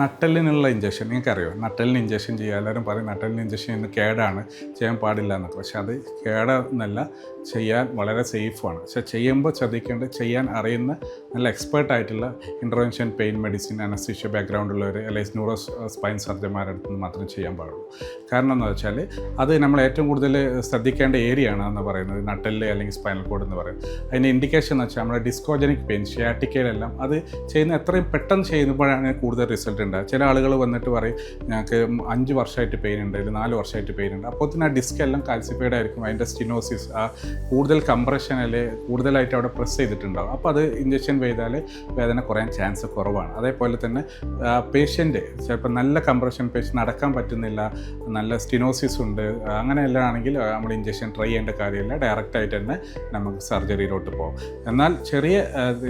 നട്ടലിനുള്ള injection നിങ്ങൾക്കറിയോ? നട്ടലിന് injection ചെയ്യുക എല്ലാവരും പറയും നട്ടലിന് ഇഞ്ചക്ഷൻ ഇന്ന് കേടാണ്. ചെയ്യാൻ പാടില്ല എന്നൊക്കെ പക്ഷെ അത് കേടെന്നല്ല ചെയ്യാൻ വളരെ സേഫാണ് പക്ഷെ ചെയ്യുമ്പോൾ ശ്രദ്ധിക്കേണ്ടത് ചെയ്യാൻ അറിയുന്ന നല്ല എക്സ്പേർട്ട് ആയിട്ടുള്ള intervention pain medicine anaesthesia background ഉള്ളവർ അല്ലെങ്കിൽ ന്യൂറോ സ്പൈൻ സർജന്മാരുടെ അടുത്ത് നിന്ന് മാത്രം ചെയ്യാൻ പാടുള്ളൂ. കാരണം എന്ന് വെച്ചാൽ അത് നമ്മൾ ഏറ്റവും കൂടുതൽ ശ്രദ്ധിക്കേണ്ട ഏരിയ ആണ് എന്ന് പറയുന്നത് നട്ടൽ അല്ലെങ്കിൽ സ്പൈനൽ കോഡ് എന്ന് പറയുന്നത്. അതിന്റെ ഇൻഡിക്കേഷൻ എന്ന് വെച്ചാൽ നമ്മുടെ ഡിസ്കോജനിക് പെയിൻ ഷിയാറ്റിക്കയിലെല്ലാം അത് ചെയ്യുന്ന എത്രയും പെട്ടെന്ന് ചെയ്യുമ്പോഴാണ് കൂടുതൽ റിസൾട്ട് ഉണ്ടാകുക ചില ആളുകൾ വന്നിട്ട് പറയും ഞങ്ങൾക്ക് അഞ്ച് വർഷമായിട്ട് പെയിൻ ഉണ്ട് അല്ലെങ്കിൽ നാല് വർഷമായിട്ട് പെയിൻ ഉണ്ട്. അപ്പോൾ തന്നെ ആ ഡിസ്ക് എല്ലാം കാൽസിഫൈഡ് ആയിരിക്കും. അതിന്റെ സ്റ്റിനോസിസ് ആ കൂടുതൽ കംപ്രഷൻ അല്ലെങ്കിൽ കൂടുതലായിട്ട് അവിടെ പ്രസ് ചെയ്തിട്ടുണ്ടാവും. അപ്പോൾ അത് ഇഞ്ചക്ഷൻ ചെയ്താൽ വേദന കുറയാൻ ചാൻസ് കുറവാണ്. അതേപോലെ തന്നെ പേഷ്യന്റ് ചിലപ്പോൾ നല്ല കംപ്രഷൻ പേഷ്യന്റ് നടക്കാൻ പറ്റുന്നില്ല നല്ല സ്റ്റിനോസിസ് ഉണ്ട് അങ്ങനെയെല്ലാം ആണെങ്കിൽ നമ്മൾ ഇഞ്ചക്ഷൻ ട്രൈ ചെയ്യേണ്ട കാര്യമില്ല. ഡയറക്റ്റായിട്ട് തന്നെ നമുക്ക് സർജറിയിലോട്ട് പോകും. എന്നാൽ ചെറിയ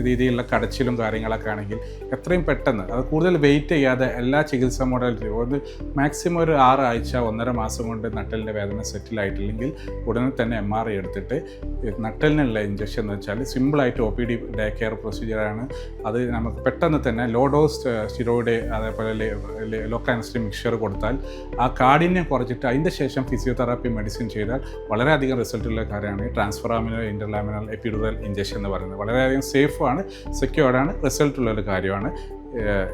രീതിയിലുള്ള കടച്ചിലും കാര്യങ്ങളൊക്കെ ആണെങ്കിൽ എത്രയും പെട്ടെന്ന് അത് കൂടുതൽ വെയിറ്റ് ചെയ്യാതെ എല്ലാ ചികിത്സാ മോഡലിലും ഒന്ന് മാക്സിമം ഒരു ആറ് ആഴ്ച ഒന്നര മാസം കൊണ്ട് നട്ടലിന്റെ വേദന സെറ്റിൽ ആയിട്ടില്ലെങ്കിൽ ഉടനെ തന്നെ എം ആർ ഐ എടുത്തിട്ട് നട്ടലിനുള്ള ഇഞ്ചക്ഷൻ എന്ന് വെച്ചാൽ സിമ്പിളായിട്ട് O P D day care പ്രൊസീജിയറാണ് അത് നമുക്ക് പെട്ടെന്ന് തന്നെ ലോ ഡോസ് സ്റ്റിറോയിഡ് അതേപോലെ ലോക്കാനസ്റ്റി മിക്സർ കൊടുത്താൽ ആ കാഠിന്യം കുറച്ചിട്ട് അതിന്റെ ശേഷം ഫിസിയോതെറാപ്പി മെഡിസിൻ ചെയ്താൽ വളരെയധികം റിസൾട്ടുള്ള കാര്യമാണ്. ട്രാൻസ്ഫറാമിനൽ ഇന്റർലാമിനൽ എപ്പിഡുറൽ ഇഞ്ചക്ഷൻ എന്ന് പറയുന്നത്. വളരെയധികം സേഫാണ് സെക്യൂർഡാണ് റിസൾട്ടുള്ള ഒരു കാര്യമാണ്.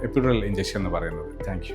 എപ്പിഡുറൽ ഇഞ്ചക്ഷൻ എന്ന് പറയുന്നത്. താങ്ക്